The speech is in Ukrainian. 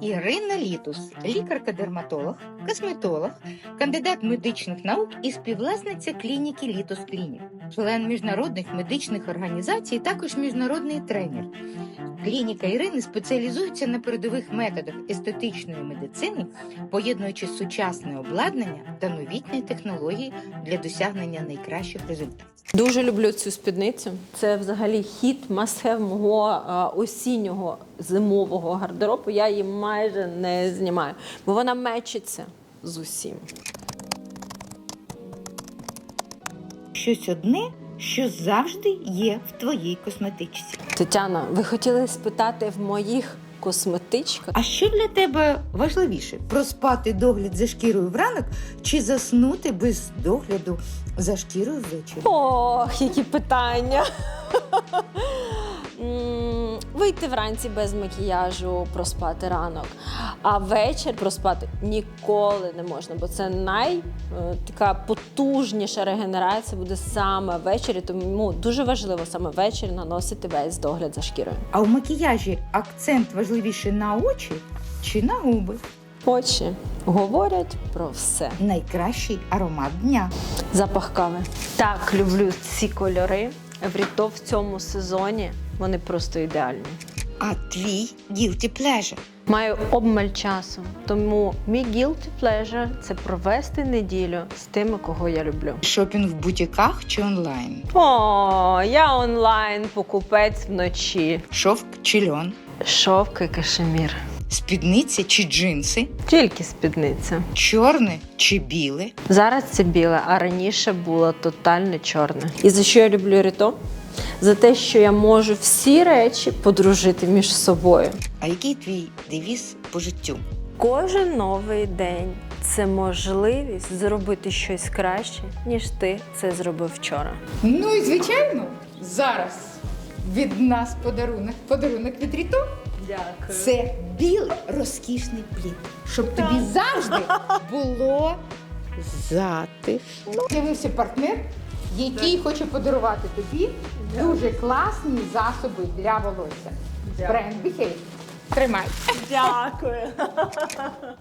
Ірина Літус, лікарка-дерматолог, косметолог, кандидат медичних наук і співвласниця клініки Літус Клінік, член міжнародних медичних організацій, також міжнародний тренер. Клініка Ірини спеціалізується на передових методах естетичної медицини, поєднуючи сучасне обладнання та новітні технології для досягнення найкращих результатів. Дуже люблю цю спідницю. Це взагалі хіт must-have мого е, осіннього зимового гардеробу. Я її майже не знімаю, бо вона мечиться з усім. Щось одне, що завжди є в твоїй косметичці. Тетяна, ви хотіли спитати в моїх косметичках? А що для тебе важливіше? Проспати догляд за шкірою вранок чи заснути без догляду за шкірою ввечері? Ох, які питання. Вийти вранці без макіяжу, проспати ранок, а вечір проспати ніколи не можна, бо це най е, така потужніша регенерація буде саме ввечері. Тому дуже важливо саме ввечері наносити весь догляд за шкірою. А в макіяжі акцент важливіше на очі чи на губи? Очі говорять про все. Найкращий аромат дня. Запах кави. Так, люблю ці кольори. Евріто в цьому сезоні вони просто ідеальні. А твій guilty pleasure? Маю обмаль часу, тому мій guilty pleasure – це провести неділю з тими, кого я люблю. Шопінг в бутіках чи онлайн? О, я онлайн покупець вночі. Шовк чи льон? Шовк і кашемір. Спідниці чи джинси? Тільки спідниця. Чорне чи біле? Зараз це біле, а раніше було тотально чорне. І за що я люблю Ріто? За те, що я можу всі речі подружити між собою. А який твій девіз по життю? Кожен новий день це можливість зробити щось краще, ніж ти це зробив вчора. Ну і звичайно, зараз від нас подарунок. Подарунок від Ріто. Дякую. Це білий розкішний плід, щоб тобі завжди було затишно. З'явився партнер, який хоче подарувати тобі дуже класні засоби для волосся. Бренд Behave. Тримай. Дякую.